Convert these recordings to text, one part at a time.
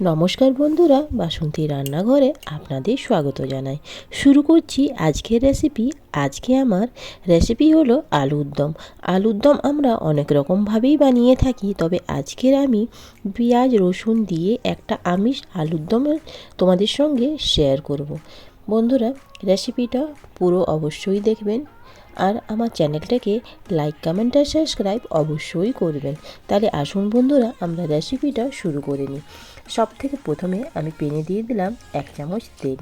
নমস্কার বন্ধুরা, বাসন্তী রান্নাঘরে আপনাদের স্বাগত জানাই। শুরু করছি আজকের রেসিপি আজকে আমার রেসিপি হলো আলুর দম আলুর দম আমরা অনেক রকমভাবেই বানিয়ে থাকি, তবে আজকের আমি পেঁয়াজ, রসুন দিয়ে একটা আমিষ আলুর দমের তোমাদের সঙ্গে শেয়ার করব। বন্ধুরা রেসিপিটা পুরো অবশ্যই দেখবেন। আর আমার চ্যানেলটাকে লাইক কমেন্ট আর সাবস্ক্রাইব অবশ্যই করবেন। তাহলে আসুন বন্ধুরা, আমরা রেসিপিটা শুরু করে নিই। সব থেকে প্রথমে আমি পেনে দিয়ে দিলাম এক চামচ তেল।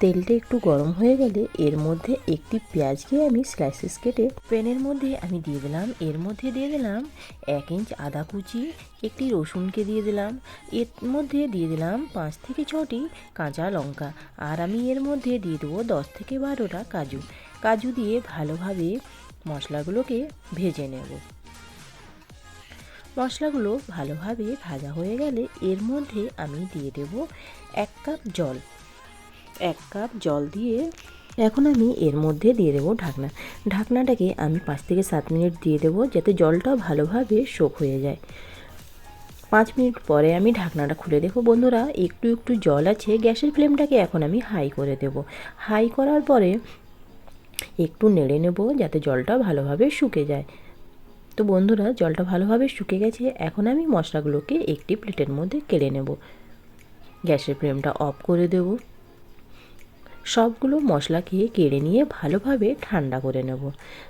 তেলটা একটু গরম হয়ে গেলে এর মধ্যে একটি পেঁয়াজকে আমি স্লাইসেস কেটে প্যানের মধ্যে আমি দিয়ে দিলাম। এর মধ্যে দিয়ে দিলাম এক ইঞ্চ আদা কুচি, একটি রসুনকে দিয়ে দিলাম। এর মধ্যে দিয়ে দিলাম পাঁচ থেকে ছটি কাঁচা লঙ্কা। আর আমি এর মধ্যে দিয়ে দেবো দশ থেকে বারোটা কাজু। কাজু দিয়ে ভালোভাবে মশলাগুলোকে ভেজে নেব। মশলাগুলো ভালোভাবে ভাজা হয়ে গেলে এর মধ্যে আমি দিয়ে দেব এক কাপ জল। এক কাপ জল দিয়ে এখন আমি এর মধ্যে দিয়ে দেবো ঢাকনা। ঢাকনাটাকে আমি পাঁচ থেকে সাত মিনিট দিয়ে দেবো যাতে জলটা ভালোভাবে শোক হয়ে যায়। পাঁচ মিনিট পরে আমি ঢাকনাটা খুলে দেখো বন্ধুরা, একটু একটু জল আছে, গ্যাসের ফ্লেমটাকে এখন আমি হাই করে দেব। হাই করার পরে একটু নেড়ে নেব যাতে জলটা ভালোভাবে শুকে যায়। তো বন্ধুরা, জলটা ভালোভাবে শুকে গেছে, এখন আমি মশলাগুলোকে একটি প্লেটের মধ্যে কেড়ে নেব। গ্যাসের ফ্লেমটা অফ করে দেব। সবগুলো মশলাকে কেড়ে নিয়ে ভালোভাবে ঠান্ডা করে নেব।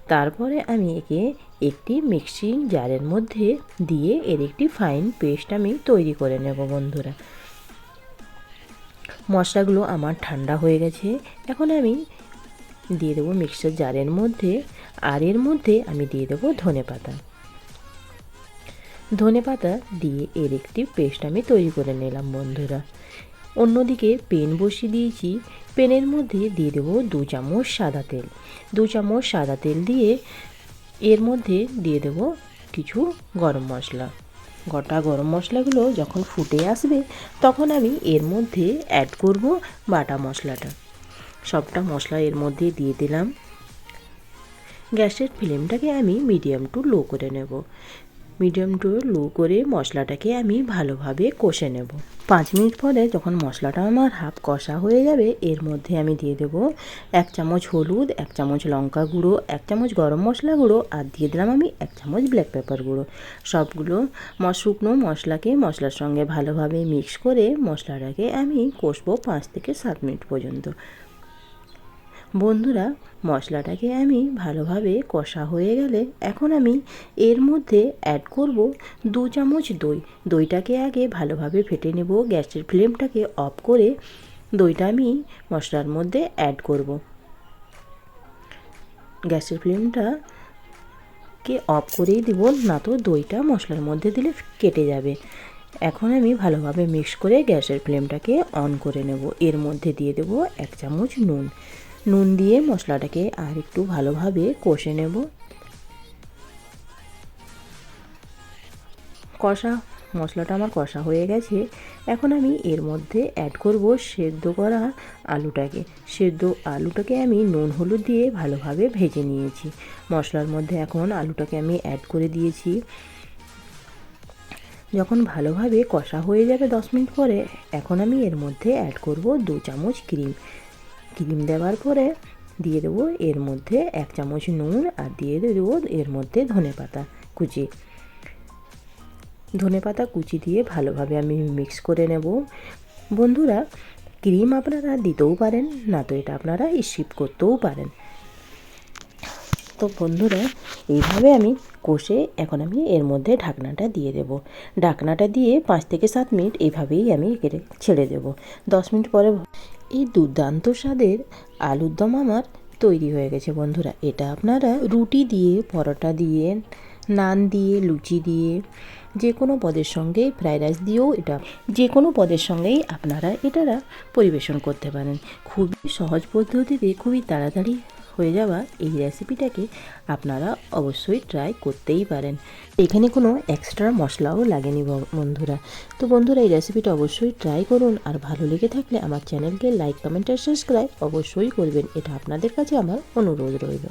তারপরে আমি একে একটি মিক্সিং জারের মধ্যে দিয়ে এর একটি ফাইন পেস্ট আমি তৈরি করে নেব বন্ধুরা। মশলাগুলো আমার ঠান্ডা হয়ে গেছে, এখন আমি দিয়ে দেবো মিক্সার জারের মধ্যে আর এর মধ্যে আমি দিয়ে দেবো ধনে পাতা। ধনে পাতা দিয়ে এর একটি পেস্ট আমি তৈরি করে নিলাম বন্ধুরা। অন্যদিকে পেন বসিয়ে দিয়েছি। পেনের মধ্যে দিয়ে দেবো দু চামচ সাদা তেল। দু চামচ সাদা তেল দিয়ে এর মধ্যে দিয়ে দেবো কিছু গরম মশলা। গোটা গরম মশলাগুলো যখন ফুটে আসবে, তখন আমি এর মধ্যে অ্যাড করব বাটা মশলাটা। সবটা মশলা এর মধ্যে দিয়ে দিলাম। গ্যাসের ফ্লেমটাকে আমি মিডিয়াম টু লো করে নেব। মিডিয়াম টু লো করে মশলাটাকে আমি ভালোভাবে কষে নেব। পাঁচ মিনিট পরে যখন মশলাটা আমার হাফ কষা হয়ে যাবে, এর মধ্যে আমি দিয়ে দেব এক চামচ হলুদ, এক চামচ লঙ্কা গুঁড়ো, এক চামচ গরম মশলা গুঁড়ো আর দিয়ে দিলাম আমি এক চামচ ব্ল্যাক পেপার গুঁড়ো। সবগুলো শুকনো মশলাকে মশলার সঙ্গে ভালোভাবে মিক্স করে মশলাটাকে আমি কষবো পাঁচ থেকে সাত মিনিট পর্যন্ত। বন্ধুরা, মশলাটাকে আমি ভালোভাবে কষা হয়ে গেলে এখন আমি এর মধ্যে অ্যাড করব দু চামচ দই। দইটাকে আগে ভালোভাবে ফেটে নেব, গ্যাসের ফ্লেমটাকে অফ করে দইটা আমি মশলার মধ্যে অ্যাড করব। গ্যাসের ফ্লেমটা কে অফ করেই দেবো, না তো দইটা মশলার মধ্যে দিলে কেটে যাবে। এখন আমি ভালোভাবে মিক্স করে গ্যাসের ফ্লেমটাকে অন করে নেব। এর মধ্যে দিয়ে দেবো এক চামচ নুন। নুন দিয়ে মশলাটাকে আর একটু ভালোভাবে কষে নেব। কষা, মশলাটা আমার কষা হয়ে গেছে। এখন আমি এর মধ্যে অ্যাড করব সেদ্ধ করা আলুটাকে। সেদ্ধ আলুটাকে আমি নুন হলুদ দিয়ে ভালোভাবে ভেজে নিয়েছি। মশলার মধ্যে এখন আলুটাকে আমি অ্যাড করে দিয়েছি। যখন ভালোভাবে কষা হয়ে যাবে দশ মিনিট পরে, এখন আমি এর মধ্যে অ্যাড করব দু চামচ ক্রিম ক্রিম দেওয়ার পরে দিয়ে দেবো এর মধ্যে এক চামচ নুন আর দিয়ে দেবো এর মধ্যে ধনে পাতা কুচি। ধনে পাতা কুচি দিয়ে ভালোভাবে আমি মিক্স করে নেব। বন্ধুরা, ক্রিম আপনারা দিতেও পারেন, না তো এটা আপনারা স্কিপ করতেও পারেন। তো বন্ধুরা, এইভাবে আমি কষে এখন আমি এর মধ্যে ঢাকনাটা দিয়ে দেব। ঢাকনাটা দিয়ে পাঁচ থেকে সাত মিনিট এইভাবেই আমি ছেড়ে দেব। দশ মিনিট পরে এই দুর্দান্ত স্বাদের আলুর দম আমার তৈরি হয়ে গেছে বন্ধুরা। এটা আপনারা রুটি দিয়ে, পরোটা দিয়ে, নান দিয়ে, লুচি দিয়ে, যে কোনো পদের সঙ্গে ফ্রাইড রাইস দিয়েও এটা, যে কোনো পদের সঙ্গেই আপনারা এটারা পরিবেশন করতে পারেন। খুবই সহজ পদ্ধতিতে, খুবই তাড়াতাড়ি হয়ে যাওয়া এই রেসিপিটাকে আপনারা অবশ্যই ট্রাই করতেই পারেন। এখানে কোনো এক্সট্রা মশলাও লাগেনি বন্ধুরা। তো বন্ধুরা, এই রেসিপিটা অবশ্যই ট্রাই করুন। আর ভালো লেগে থাকলে আমার চ্যানেলকে লাইক কমেন্ট আর সাবস্ক্রাইব অবশ্যই করবেন। এটা আপনাদের কাছে আমার অনুরোধ রইল।